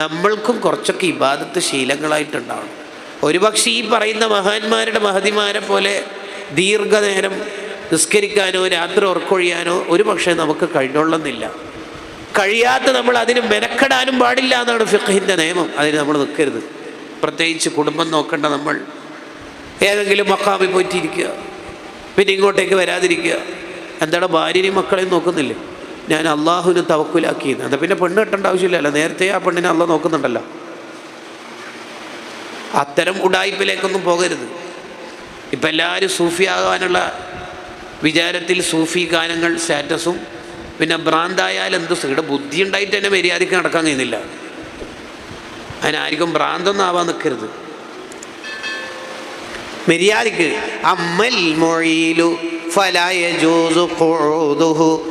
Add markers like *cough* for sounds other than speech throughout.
നമ്മൾക്കും കുറച്ചൊക്കെ ഇബാദത്ത് ശീലങ്ങളായിട്ടുണ്ടാവണം. ഒരുപക്ഷെ ഈ പറയുന്ന മഹാന്മാരുടെ മഹതിമാരെ പോലെ ദീർഘനേരം നിസ്കരിക്കാനോ രാത്രി ഉറക്കൊഴിയാനോ ഒരു പക്ഷേ നമുക്ക് കഴിഞ്ഞോളുന്നില്ല. കഴിയാത്ത നമ്മൾ അതിന് മെനക്കെടാനും പാടില്ല എന്നാണ് ഫിഖഹിന്റെ നിയമം. അതിന് നമ്മൾ നിൽക്കരുത്. പ്രത്യേകിച്ച് കുടുംബം നോക്കേണ്ട നമ്മൾ. ഏതെങ്കിലും മക്കാമിൽ പോയിട്ടിരിക്കുക. പിന്നെ ഇങ്ങോട്ടേക്ക് വരാതിരിക്കുക. എന്താണ് ഭാര്യയും മക്കളെയും നോക്കുന്നില്ലേ? ഞാൻ അള്ളാഹുവിന് തവക്കുലാക്കിയത് അത് പിന്നെ പെണ്ണ് കെട്ടേണ്ട ആവശ്യമില്ലല്ലോ. നേരത്തെ ആ പെണ്ണിനെ അള്ള നോക്കുന്നുണ്ടല്ലോ. അത്തരം ഉടായ്പിലേക്കൊന്നും പോകരുത്. ഇപ്പം എല്ലാവരും സൂഫിയാകാനുള്ള വിചാരത്തിൽ സൂഫി ഗാനങ്ങൾ സ്റ്റാറ്റസും പിന്നെ ഭ്രാന്തായാൽ എന്ത് ഇവിടെ ബുദ്ധി ഉണ്ടായിട്ട് തന്നെ മര്യാദയ്ക്ക് നടക്കാൻ കഴിയുന്നില്ല. അതിനായിരിക്കും ഭ്രാന്തൊന്നും ആവാൻ നിൽക്കരുത് മര്യാദയ്ക്ക്. അമ്മൽ മൊഴിയിലു ഫലായജൂസു ഖുഊദുഹു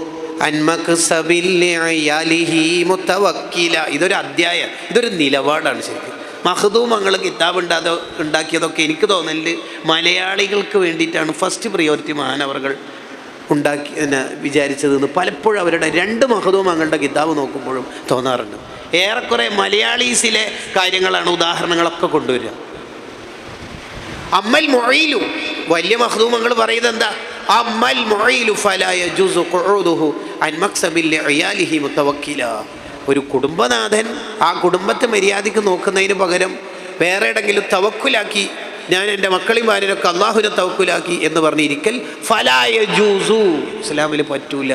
ഇതൊരു അധ്യായം. ഇതൊരു നിലപാടാണ് ശരിക്കും. മഹദൂമങ്ങൾ കിതാബ് ഉണ്ടാതോ ഉണ്ടാക്കിയതൊക്കെ എനിക്ക് തോന്നൽ മലയാളികൾക്ക് വേണ്ടിയിട്ടാണ് ഫസ്റ്റ് പ്രിയോറിറ്റി മഹാനവറുകൾ ഉണ്ടാക്കി പിന്നെ വിചാരിച്ചതെന്ന് പലപ്പോഴും അവരുടെ രണ്ട് മഹദൂമങ്ങളുടെ കിതാബ് നോക്കുമ്പോഴും തോന്നാറുണ്ട്. ഏറെക്കുറെ മലയാളീസിലെ കാര്യങ്ങളാണ് ഉദാഹരണങ്ങളൊക്കെ കൊണ്ടുവരിക. അമ്മൽ മൊഴയിലു വലിയ മഹദൂമങ്ങൾ പറയുന്നത് എന്താ? അമ്മൽ മൊഴയിലു ഫലായ ജുസു ഖുഊദുഹു. ഒരു കുടുംബനാഥൻ ആ കുടുംബത്തെ മര്യാദയ്ക്ക് നോക്കുന്നതിന് പകരം വേറെ എവിടെങ്കിലും തവക്കുലാക്കി ഞാൻ എന്റെ മക്കളെയും ഭാര്യനൊക്കെ അള്ളാഹുവിനെ തവക്കുലാക്കി എന്ന് പറഞ്ഞിരിക്കൽ ഫലായ ജൂസു ഇസ്ലാമിൽ പറ്റൂല.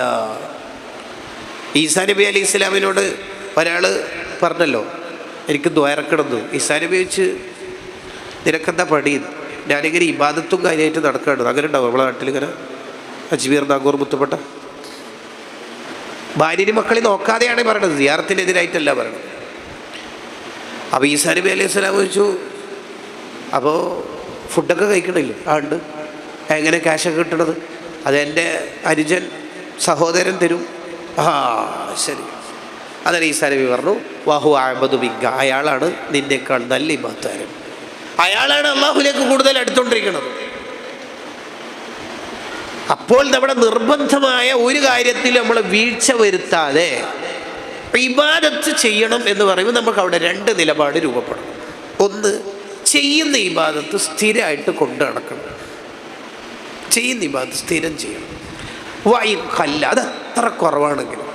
ഈസാ നബി അലി ഇസ്ലാമിനോട് ഒരാൾ പറഞ്ഞല്ലോ എനിക്ക് ദ്വാരക്കിടന്നു ഈസാ നബി വെച്ച് നിനക്കെന്താ പണി? ഞാനിങ്ങനെ ഇബാദത്തും കാര്യമായിട്ട് നടക്കുകയാണ് അങ്ങനെ ഉണ്ടാവും നമ്മളെ നാട്ടിലിങ്ങനെ അജ്മീർ നാഗൂർ മുത്തപ്പെട്ട. ഭാര്യയും മക്കളെ നോക്കാതെയാണ് പറയണത്. സിയാറത്തിനെതിരായിട്ടല്ല പറയണത്. അപ്പോൾ ഈ നബി അലൈഹി സ്വലാം ചോദിച്ചു അപ്പോൾ ഫുഡൊക്കെ കഴിക്കണില്ലേ? ആ ഉണ്ട്. എങ്ങനെ ക്യാഷൊക്കെ കിട്ടണത്? അതെന്റെ അനുജൻ സഹോദരൻ തരും. ആ ശരി. അതാണ് ഈസാ നബി പറഞ്ഞു വാഹു അഹമ്മദ് ബിങ്ക അയാളാണ് നിന്നേക്കാൾ നല്ല ഇമാത്താരം അയാളാണ് അള്ളാഹുലേക്ക് കൂടുതൽ അടുത്തോണ്ടിരിക്കുന്നത്. അപ്പോൾ നമ്മുടെ നിർബന്ധമായ ഒരു കാര്യത്തിൽ നമ്മൾ വീഴ്ച വരുത്താതെ ഇബാദത്ത് ചെയ്യണം എന്ന് പറയുമ്പോൾ നമുക്ക് അവിടെ രണ്ട് നിലപാട് രൂപപ്പെടും. ഒന്ന് ചെയ്യുന്ന ഇബാദത്ത് സ്ഥിരമായിട്ട് കൊണ്ടു നടക്കണം. ചെയ്യുന്ന ഇബാദത്ത് സ്ഥിരം ചെയ്യണം. വൈൻ കല്ല അത് എത്ര കുറവാണെങ്കിലും.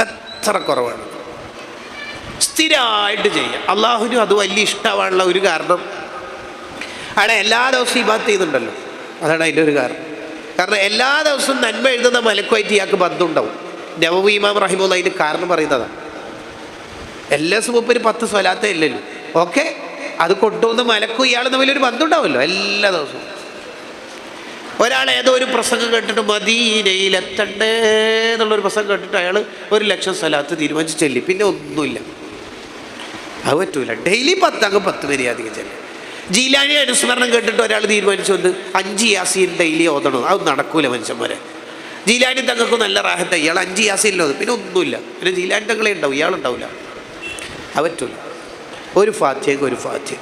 എത്ര കുറവാണ് സ്ഥിരമായിട്ട് ചെയ്യാം. അള്ളാഹുവിനും അത് വലിയ ഇഷ്ടമാണുള്ള ഒരു കാരണം. അവിടെ എല്ലാ ദിവസവും ഇബാദത്ത് ചെയ്യുന്നുണ്ടല്ലോ. അതാണ് അതിന്റെ ഒരു കാരണം. കാരണം എല്ലാ ദിവസവും നന്മ എഴുതുന്ന മലക്കുമായിട്ട് ഇയാൾക്ക് ബന്ധമുണ്ടാവും. നവവി ഇമാം റഹിമുള്ള അതിന് കാരണം പറയുന്നതാണ് എല്ലാ ദിവസവും പത്ത് സ്വലാത്തേ ഇല്ലല്ലോ. ഓക്കെ? അത് കൊണ്ടുവന്ന് മലക്കും ഇയാൾ തമ്മിലൊരു ബന്ധം ഉണ്ടാവുമല്ലോ എല്ലാ ദിവസവും. ഒരാൾ ഏതോ ഒരു പ്രസംഗം കേട്ടിട്ട് മദീനയിലെത്തണ്ടേ എന്നുള്ളൊരു പ്രസംഗം കേട്ടിട്ട് അയാൾ ഒരു ലക്ഷം സ്ഥലത്ത് തീരുമാനിച്ച് ചെല്ലി. പിന്നെ ഒന്നുമില്ല. അത് പറ്റൂല. ഡെയിലി പത്ത് അങ്ങ് പത്ത് മര്യാദയ്ക്ക് ചെല്ലും. ജീലാനി അനുസ്മരണം കേട്ടിട്ട് ഒരാൾ തീരുമാനിച്ചു വന്ന് അഞ്ച് യാസീൻ ഡെയിലി ഓതണം. അത് നടക്കൂല മനുഷ്യന്മാരെ. ജീലാനി തങ്ങൾക്ക് നല്ല റാഹത്ത. ഇയാൾ അഞ്ച് യാസീനിലോ പിന്നെ ഒന്നുമില്ല. പിന്നെ ജീലാനി തങ്ങളെ ഉണ്ടാവും. ഇയാളുണ്ടാവില്ല അത് പറ്റൂല. ഒരു ഫാത്യക്ക് ഒരു ഫാത്യം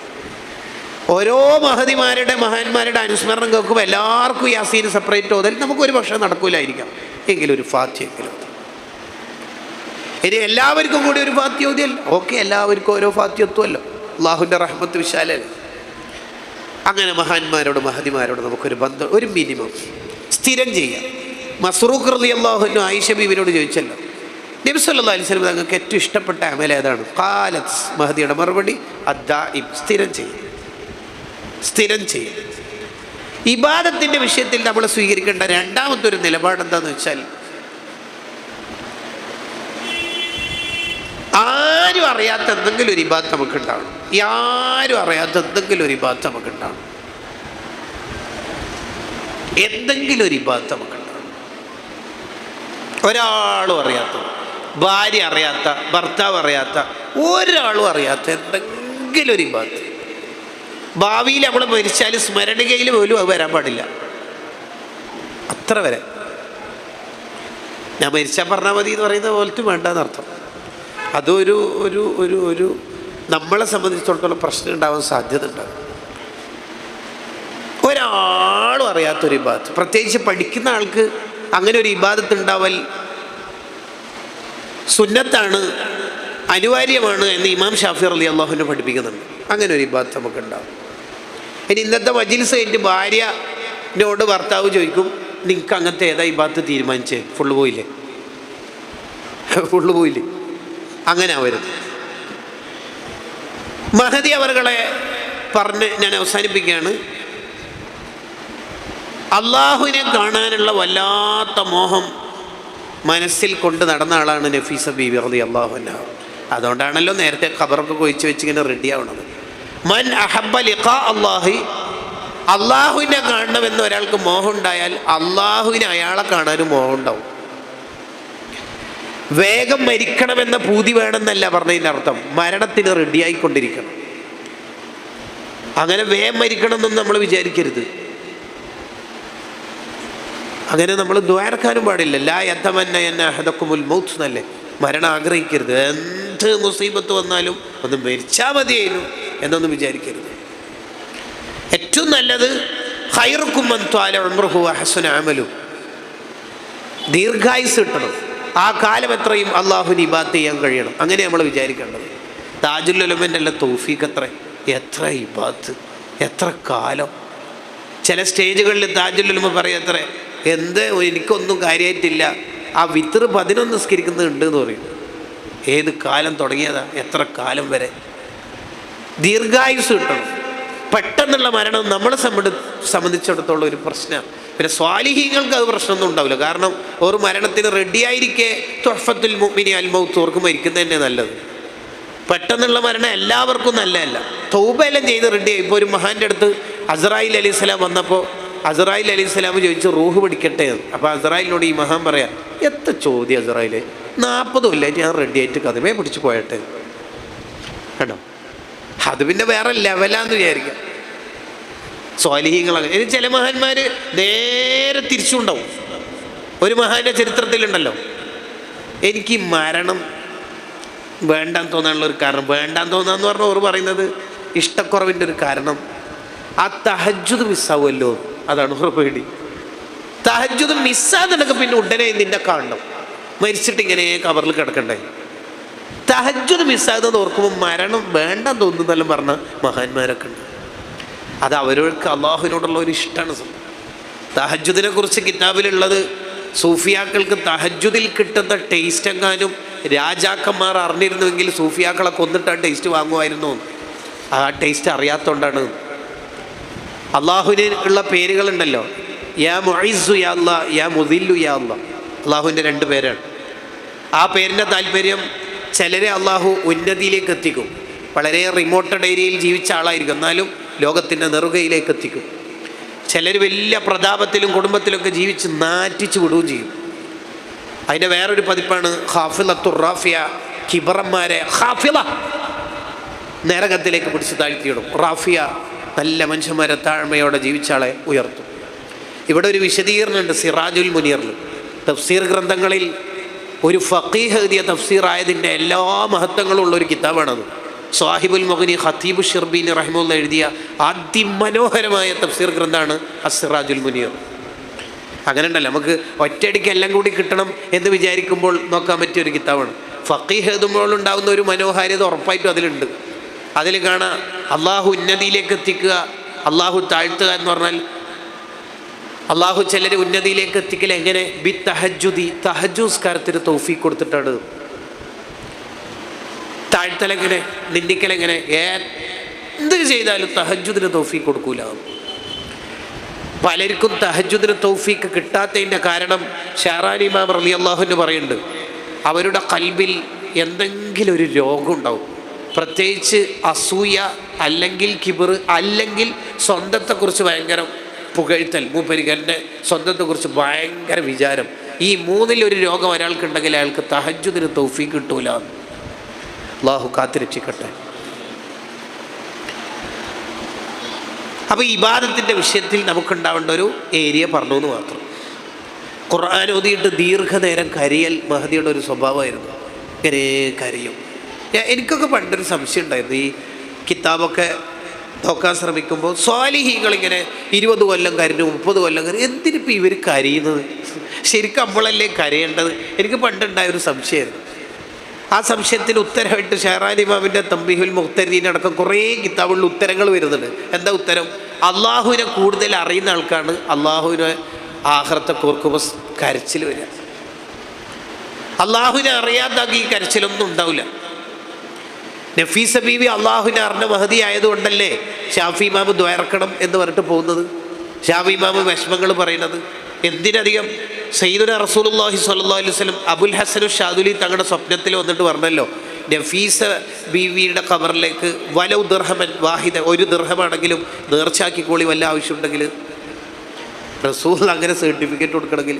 ഓരോ മഹതിമാരുടെ മഹാന്മാരുടെ അനുസ്മരണം കേൾക്കുമ്പോൾ എല്ലാവർക്കും യാസീൻ സെപ്പറേറ്റ് ഓതൽ നമുക്കൊരു പക്ഷേ നടക്കൂലായിരിക്കാം. എങ്കിലും ഒരു ഫാത്യമെങ്കിലും ഇനി എല്ലാവർക്കും കൂടി ഒരു ഫാത്യോദ്യല്ല ഓക്കെ എല്ലാവർക്കും ഓരോ ഫാത്യത്വമല്ലോ അള്ളാഹുവിന്റെ റഹ്മത്ത് വിശാലല്ലേ? അങ്ങനെ മഹാന്മാരോട് മഹതിമാരോട് നമുക്കൊരു ബന്ധം ഒരു മിനിമം. സ്ഥിരം ചെയ്യാം. മസ്റൂഖ് റലി അള്ളാഹുനു ആയിഷ ബീവിനോട് ചോദിച്ചല്ലോ. നബി സല്ലാ അലിസ്ലം തങ്ങൾക്ക് ഏറ്റവും ഇഷ്ടപ്പെട്ട അമല ഏതാണ്? കാലത്ത് മഹദിയുടെ മറുപടി അദ്ദാഇം. സ്ഥിരം ചെയ്യും. സ്ഥിരം ചെയ്യും. ഇബാദത്തിന്റെ വിഷയത്തിൽ നമ്മൾ സ്വീകരിക്കേണ്ട രണ്ടാമത്തെ ഒരു നിലപാട് എന്താണെന്ന് വെച്ചാൽ ആരും അറിയാത്ത എന്തെങ്കിലും ഒരു ഇബാത്ത് നമുക്ക് ഉണ്ടാവണം ഈ ആരും അറിയാത്ത എന്തെങ്കിലും ഒരു ഇബാത്ത് നമുക്ക് ഉണ്ടാവണം എന്തെങ്കിലും ഒരു ഇബാത്ത് നമുക്ക് ഉണ്ടാവണം ഒരാളും അറിയാത്ത ഭാര്യ അറിയാത്ത ഭർത്താവ് അറിയാത്ത ഒരാളും അറിയാത്ത എന്തെങ്കിലും ഒരു ഇബാത്ത് ഭാവിയിൽ നമ്മൾ മരിച്ചാൽ സ്മരണികയിൽ പോലും അത് വരാൻ പാടില്ല. അത്ര വരെ. ഞാൻ മരിച്ചാൽ പറഞ്ഞാൽ മതി എന്ന് പറയുന്ന പോലത്തെ വേണ്ടെന്നർത്ഥം. അതൊരു ഒരു ഒരു ഒരു നമ്മളെ സംബന്ധിച്ചിടത്തോളം പ്രശ്നം ഉണ്ടാവാൻ സാധ്യത ഉണ്ടാകും ഒരാളും അറിയാത്തൊരു ഇബാദത്ത്. പ്രത്യേകിച്ച് പഠിക്കുന്ന ആൾക്ക് അങ്ങനെ ഒരു ഇബാദത്ത് ഉണ്ടാവൽ സുന്നത്താണ് അനിവാര്യമാണ് എന്ന് ഇമാം ഷാഫി അലി അള്ളാഹുവിനെ പഠിപ്പിക്കുന്നുണ്ട്. അങ്ങനെ ഒരു ഇബാദത്ത് നമുക്ക് ഉണ്ടാവും. ഇനി ഇന്നത്തെ മജിൽസ് ഭാര്യ ഭാര്യനോട് ഭർത്താവ് ചോദിക്കും നിങ്ങൾക്ക് അങ്ങനത്തെ ഏതാ ഇബാദത്ത് തീരുമാനിച്ചേ? ഫുള്ള് പോയില്ലേ? *laughs* ഫുള്ള് പോയില്ലേ? അങ്ങനെ വരുന്നത് മഹതി അവറുകളെ പറഞ്ഞ് ഞാൻ അവസാനിപ്പിക്കുകയാണ്. അള്ളാഹുവിനെ കാണാനുള്ള വല്ലാത്ത മോഹം മനസ്സിൽ കൊണ്ട് നടന്ന ആളാണ് നഫീസ ബീബി റതി അള്ളാഹുന അതുകൊണ്ടാണല്ലോ നേരത്തെ ഖബറൊക്കെ കൊയിച്ച് വെച്ച് ഇങ്ങനെ റെഡി ആവണത്. മൻ അഹബ ലിഖാ അള്ളാഹി അള്ളാഹുവിനെ കാണണമെന്ന് ഒരാൾക്ക് മോഹം ഉണ്ടായാൽ അള്ളാഹുവിനെ അയാളെ കാണാനും മോഹം ഉണ്ടാവും. വേഗം മരിക്കണമെന്ന പൂതി വേണമെന്നല്ല പറഞ്ഞതിന്റെ അർത്ഥം. മരണത്തിന് റെഡിയായിക്കൊണ്ടിരിക്കണം അങ്ങനെ വേഗം മരിക്കണം എന്നൊന്നും നമ്മൾ വിചാരിക്കരുത്. അങ്ങനെ നമ്മൾ ദ്വാരക്കാനും പാടില്ല. ലാ യഥമന്ന എന്ന ഹതക്കുമുൽ മൗത്ത് എന്നല്ലേ? മരണം ആഗ്രഹിക്കരുത്. എന്ത് മുസീബത്ത് വന്നാലും ഒന്ന് മരിച്ചാൽ മതിയായിരുന്നു എന്നൊന്നും വിചാരിക്കരുത്. ഏറ്റവും നല്ലത് ഹൈറുക്കും മന്ത്വാലും ദീർഘായുസ് കിട്ടണം. ആ കാലം എത്രയും അള്ളാഹുവിന് ഇബാത്ത് ചെയ്യാൻ കഴിയണം. അങ്ങനെ നമ്മൾ വിചാരിക്കേണ്ടത്. താജുലുലമന്റെ അല്ല തൗഫീഖ് എത്ര എത്ര ഇബാത്ത് എത്ര കാലം. ചില സ്റ്റേജുകളിൽ താജുലുലമ പറയും അത്ര എന്ത്? എനിക്കൊന്നും കാര്യമായിട്ടില്ല ആ വിത്തർ പതിനൊന്ന് നിസ്കരിക്കുന്നുണ്ട് എന്ന് പറയും ഏത് കാലം തുടങ്ങിയതാണ് എത്ര കാലം വരെ? ദീർഘായുസ് കിട്ടണം. പെട്ടെന്നുള്ള മരണം നമ്മളെ സംബന്ധി സംബന്ധിച്ചിടത്തോളം ഒരു പ്രശ്നമാണ് പിന്നെ സ്വാലിഹീങ്ങൾക്ക് അത് പ്രശ്നമൊന്നും ഉണ്ടാവില്ല. കാരണം ഒരു മരണത്തിന് റെഡിയായിരിക്കെ തൊഫത്തുൽ മുമിനി അൽമൗത്ത് ഓർക്ക് മരിക്കുന്നത് തന്നെ നല്ലത്. പെട്ടെന്നുള്ള മരണം എല്ലാവർക്കും നല്ലതല്ല. തൗബയെല്ലാം ചെയ്ത് റെഡിയായി. ഇപ്പോൾ ഒരു മഹാന്റെ അടുത്ത് അസറായിൽ അലി സ്വലാം വന്നപ്പോൾ അസറായിൽ അലി സ്വലാം ചോദിച്ച് റൂഹ് പിടിക്കട്ടെ അപ്പോൾ അസറായിലിനോട് ഈ മഹാൻ പറയാം എത്ര ചോദ്യം അസറായിൽ നാൽപ്പത് ഇല്ല. ഞാൻ റെഡിയായിട്ട് കഥമേ പിടിച്ച് പോയട്ടെ. കേട്ടോ അത് പിന്നെ വേറെ ലെവലാന്ന് വിചാരിക്കാം. സ്വാലിഹീങ്ങളങ്ങനെ ഇനി ചില മഹാന്മാർ നേരെ തിരിച്ചുണ്ടാവും. ഒരു മഹാന്റെ ചരിത്രത്തിലുണ്ടല്ലോ. എനിക്ക് മരണം വേണ്ടാന്ന് തോന്നാനുള്ള ഒരു കാരണം വേണ്ടാന്ന് തോന്നാന്ന് പറഞ്ഞ ഓർ പറയുന്നത് ഇഷ്ടക്കുറവിന്റെ ഒരു കാരണം. ആ തഹജുദ് മിസ്സാവുമല്ലോ അതാണ് ഓർ പേടി. തഹജുദ് മിസ്സാകുന്നുണ്ടെങ്കിൽ പിന്നെ ഉടനെ നിന്നെ കാണണം. മരിച്ചിട്ട് ഇങ്ങനെ കവറിൽ കിടക്കണ്ടേ? തഹജുദ് മിസ്സാകുന്നത് ഓർക്കുമ്പോൾ മരണം വേണ്ടെന്ന് തോന്നുന്നെല്ലാം പറഞ്ഞ മഹാന്മാരൊക്കെ ഉണ്ട്. അത് അവർക്ക് അള്ളാഹുവിനോടുള്ള ഒരു ഇഷ്ടമാണ് തഹജ്ജുദിനെ കുറിച്ച് കിതാബിലുള്ളത് സൂഫിയാക്കൾക്ക് തഹജ്ജുദിൽ കിട്ടുന്ന ടേസ്റ്റ് എങ്ങാനും രാജാക്കന്മാർ അറിഞ്ഞിരുന്നുവെങ്കിൽ സൂഫിയാക്കളെ കൊന്നിട്ട് ആ ടേസ്റ്റ് വാങ്ങുമായിരുന്നു. ആ ടേസ്റ്റ് അറിയാത്തതുകൊണ്ടാണ് അള്ളാഹുവിന് ഉള്ള പേരുകളുണ്ടല്ലോ. യാ മൊയ്സു യാ അല്ലാ യാ മുദില്ലു യാ അല്ലാ. അള്ളാഹുവിന്റെ രണ്ട് പേരാണ്. ആ പേരിന്റെ താല്പര്യം ചിലരെ അള്ളാഹു ഉന്നതിയിലേക്ക് എത്തിക്കും. വളരെ റിമോട്ടഡ് ഏരിയയിൽ ജീവിച്ച ആളായിരിക്കും. എന്നാലും ലോകത്തിന്റെ നെറുകയിലേക്ക് എത്തിക്കും. ചിലർ വലിയ പ്രതാപത്തിലും കുടുംബത്തിലൊക്കെ ജീവിച്ച് നാറ്റിച്ചു വിടുകയും ചെയ്യും. അതിന്റെ വേറൊരു പതിപ്പാണ് ഹാഫിലത്തുറാഫിയ കിബറന്മാരെ ഹാഫില നരകത്തിലേക്ക് പിടിച്ച് താഴ്ത്തിയിടും. റാഫിയ നല്ല മനുഷ്യന്മാരെ താഴ്മയോടെ ജീവിച്ച ആളെ ഉയർത്തും. ഇവിടെ ഒരു വിശദീകരണമുണ്ട് സിറാജുൽ മുനീറിൽ. തഫ്സീർ ഗ്രന്ഥങ്ങളിൽ ഒരു ഫക്കീഹ് എഴുതിയ തഫ്സീർ ആയതിന്റെ എല്ലാ മഹത്വങ്ങളും ഉള്ള ഒരു കിതാബാണത്. സാഹിബുൽ മൊഹനി ഹത്തീബ് ഷിർബീൻ റഹിമുല്ല എഴുതിയ അതിമനോഹരമായ തഫ്സീർ ഗ്രന്ഥമാണ് അസിറാജുൽ മുനീർ. അങ്ങനെ ഉണ്ടല്ലോ നമുക്ക് ഒറ്റയടിക്ക് എല്ലാം കൂടി കിട്ടണം എന്ന് വിചാരിക്കുമ്പോൾ നോക്കാൻ പറ്റിയ ഒരു കിതാബാണ്. ഫക്കീഹ് എഴുതുമ്പോൾ ഉണ്ടാകുന്ന ഒരു മനോഹാരിത ഉറപ്പായിട്ടും അതിലുണ്ട്. അതിൽ കാണാം അള്ളാഹു ഉന്നതിയിലേക്ക് എത്തിക്കുക അള്ളാഹു താഴ്ത്തുക എന്ന് പറഞ്ഞാൽ അള്ളാഹു ചിലരെ ഉന്നതിയിലേക്ക് എത്തിക്കൽ എങ്ങനെ? ബി തഹജുദി തഹജുസ്കാരത്തിന് തൗഫീഖ് കൊടുത്തിട്ടാണ്. താഴ്ത്തലെങ്ങനെ? നിന്ദിക്കലെങ്ങനെ? എന്ത് ചെയ്താലും തഹജുദിന് തൗഫീഖ് കൊടുക്കൂല. പലർക്കും തഹജുദിന് തൗഫീഖ് കിട്ടാത്തതിന്റെ കാരണം ഷാറാൻ ഇമാം റലി അള്ളാഹുന്ന് പറയുന്നുണ്ട്. അവരുടെ കൽബിൽ എന്തെങ്കിലും ഒരു രോഗം ഉണ്ടാവും പ്രത്യേകിച്ച് അസൂയ അല്ലെങ്കിൽ കിബിർ അല്ലെങ്കിൽ സ്വന്തത്തെക്കുറിച്ച് ഭയങ്കര പുകഴ്ത്തൽ മൂപ്പരികന്റെ സ്വന്തത്തെക്കുറിച്ച് ഭയങ്കര വിചാരം. ഈ മൂന്നിലൊരു രോഗം ഒരാൾക്കുണ്ടെങ്കിൽ അയാൾക്ക് തഹജുദിന് തൗഫീ കിട്ടൂല. അള്ളാഹു കാത്തിരക്ഷിക്കട്ടെ. അപ്പോൾ ഇബാദത്തിന്റെ വിഷയത്തിൽ നമുക്കുണ്ടാവേണ്ട ഒരു ഏരിയ പറഞ്ഞു എന്ന് മാത്രം. ഖുർആൻ ഓതിയിട്ട് ദീർഘനേരം കരിയൽ മഹദിയുടെ ഒരു സ്വഭാവമായിരുന്നു. ഇങ്ങനെ കരയും. എനിക്കൊക്കെ പണ്ടൊരു സംശയം ഉണ്ടായിരുന്നു. ഈ കിതാബൊക്കെ നോക്കാൻ ശ്രമിക്കുമ്പോൾ സ്വാലിഹീങ്ങളിങ്ങനെ ഇരുപത് കൊല്ലം കരഞ്ഞു മുപ്പത് കൊല്ലം കരഞ്ഞു. എന്തിനിപ്പോൾ ഇവർ കരയുന്നത്? ശരിക്കും നമ്മളല്ലേ കരയേണ്ടത്? എനിക്ക് പണ്ടുണ്ടായ ഒരു സംശയമായിരുന്നു. ആ സംശയത്തിന് ഉത്തരമായിട്ട് ഷെഹറാൻ തമ്പിഹുൽ മുഖ്തരീൻ അടക്കം കുറേ കിതാബുകളിൽ ഉത്തരങ്ങൾ വരുന്നുണ്ട്. എന്താ ഉത്തരം? അള്ളാഹുവിനെ കൂടുതൽ അറിയുന്ന ആൾക്കാണ് അള്ളാഹുവിനെ ആഹ്റത്തെ കോർക്കുമ്പോൾ കരച്ചിൽ വരിക. അള്ളാഹുവിനെ അറിയാത്ത ഈ കരച്ചിലൊന്നും ഉണ്ടാവില്ല. നഫീസ ബീവി അള്ളാഹുവിനെ അറിഞ്ഞ മഹതി ആയതുകൊണ്ടല്ലേ ഷാഫി ഇമാമ് ദ്വയർക്കണം എന്ന് പറഞ്ഞിട്ട് പോകുന്നത്? ഷാഫി ഇമാമ് വിഷമങ്ങൾ പറയുന്നത്. എന്തിനധികം സയ്യിദുന റസൂലുള്ളാഹി സ്വല്ലല്ലാഹി അലൈഹി വസല്ലം അബുൽ ഹസനു ഷാദുലി തങ്ങളുടെ സ്വപ്നത്തിൽ വന്നിട്ട് പറഞ്ഞല്ലോ നഫീസ ബീവിയുടെ കബറിലേക്ക് വല ദർഹമൻ വാഹിദ ഒരു ദർഹമാണെങ്കിലും നേർച്ചാക്കിക്കോളി വല്ല ആവശ്യമുണ്ടെങ്കിൽ റസൂൽ അങ്ങനെ സർട്ടിഫിക്കറ്റ് കൊടുക്കണമെങ്കിൽ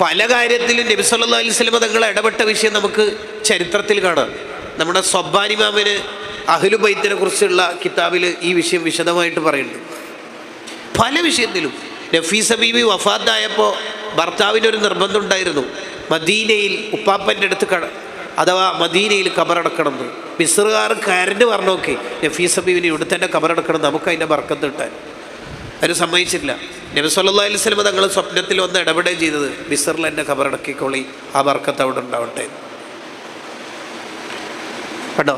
പല കാര്യത്തിലും നബി സല്ലല്ലാഹു അലൈഹി വസല്ലം തങ്ങൾ ഇടപെട്ട വിഷയം നമുക്ക് ചരിത്രത്തിൽ കാണാം. നമ്മുടെ സ്വബ്ബാനിമാമിന് അഹ്ലു ബൈത്തിനെ കുറിച്ചുള്ള കിതാബിൽ ഈ വിഷയം വിശദമായിട്ട് പറയുന്നുണ്ട്. പല വിഷയത്തിലും നഫീസ ബീബി വഫാത്തായപ്പോൾ ഭർത്താവിന്റെ ഒരു നിർബന്ധം ഉണ്ടായിരുന്നു. മദീനയിൽ ഉപ്പാപ്പന്റെ അടുത്ത് കട അഥവാ മദീനയിൽ കബറടക്കണം എന്ന്. മിസ്റുകാർ കരണ്ട് പറഞ്ഞോക്കെ നഫീസ് ബീവിന് ഇവിടെ തന്നെ കബറടക്കണം നമുക്ക് അതിന്റെ ബർക്കത്ത് കിട്ടാൻ. അവർ സമ്മതിച്ചില്ല നബി അലൈഹി സ്വലമ തങ്ങൾ സ്വപ്നത്തിൽ ഒന്ന് ഇടപെടുകയും ചെയ്തത് മിസ്റിൽ എന്നെ ഖബറടക്കിക്കൊള്ളി ആ ബർക്കത്ത് അവിടെ ഉണ്ടാവട്ടെ. കേട്ടോ?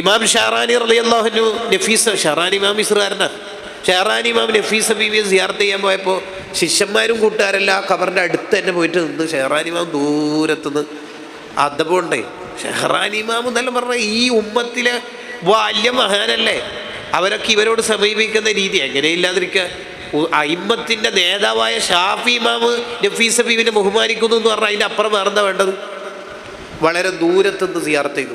ഇമാം ഷാറാനി റളിയല്ലാഹു നഫീസ് ഷാറാനി ഇമാം മിസ്റുകാരനാണ് ഷാറാനി ഇമാം നഫീസ് ബീവിയെ സിയാർത്ത് ചെയ്യാൻ പോയപ്പോൾ ശിഷ്യന്മാരും കൂട്ടുകാരെല്ലാം ആ ഖബറിന്റെ അടുത്ത് തന്നെ പോയിട്ട് നിന്ന് ഷെഹറാനി ഇമാം ദൂരത്തുനിന്ന് അതപ്പോണ്ടേ ഷെഹറാനി ഇമാം എന്നെല്ലാം പറഞ്ഞാൽ ഈ ഉമ്മത്തിലെ വലിയ മഹാനല്ലേ? അവരൊക്കെ ഇവരോട് സമീപിക്കുന്ന രീതി എങ്ങനെയില്ലാതിരിക്കുക അയിമ്മത്തിന്റെ നേതാവായ ഷാഫി ഇമാമ് നഫീസ് ഹബീബിനെ ബഹുമാനിക്കുന്നു എന്ന് പറഞ്ഞാൽ അതിന്റെ അപ്പുറം വേറെന്താ വേണ്ടത്? വളരെ ദൂരത്തുനിന്ന് സിയാർത്ത് ചെയ്തു.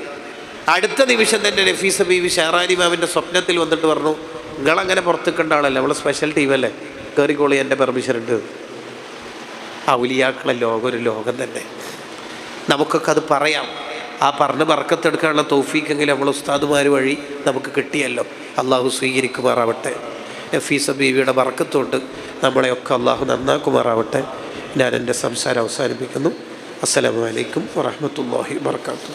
അടുത്ത നിമിഷം തന്നെ നഫീസ് ഹബീബ് ഷെഹറാനി മാമിന്റെ സ്വപ്നത്തിൽ വന്നിട്ട് പറഞ്ഞു നിങ്ങളങ്ങനെ കണ്ട ആളല്ലേ അവളെ സ്പെഷ്യൽ ടീമല്ലേ കയറിക്കോളി എന്റെ പെർമിഷൻ ഉണ്ട്. ഔലിയാക്കളെ ലോകം ഒരു ലോകം തന്നെ. നമുക്കൊക്കെ അത് പറയാം. ആ പറഞ്ഞ വറക്കത്തെടുക്കാനുള്ള തോഫീക്കെങ്കിലും നമ്മൾ ഉസ്താദുമാർ വഴി നമുക്ക് കിട്ടിയല്ലോ. അള്ളാഹു സ്വീകരിക്കുമാറാവട്ടെ. നഫീസ ബീവിയുടെ വറക്കത്തോട്ട് നമ്മളെയൊക്കെ അള്ളാഹു നന്നാക്കുമാറാവട്ടെ. ഞാൻ എന്റെ സംസാരം അവസാനിപ്പിക്കുന്നു. അസ്സലാമു അലൈക്കും വറഹ്മത്തുള്ളാഹി വർക്കാത്തു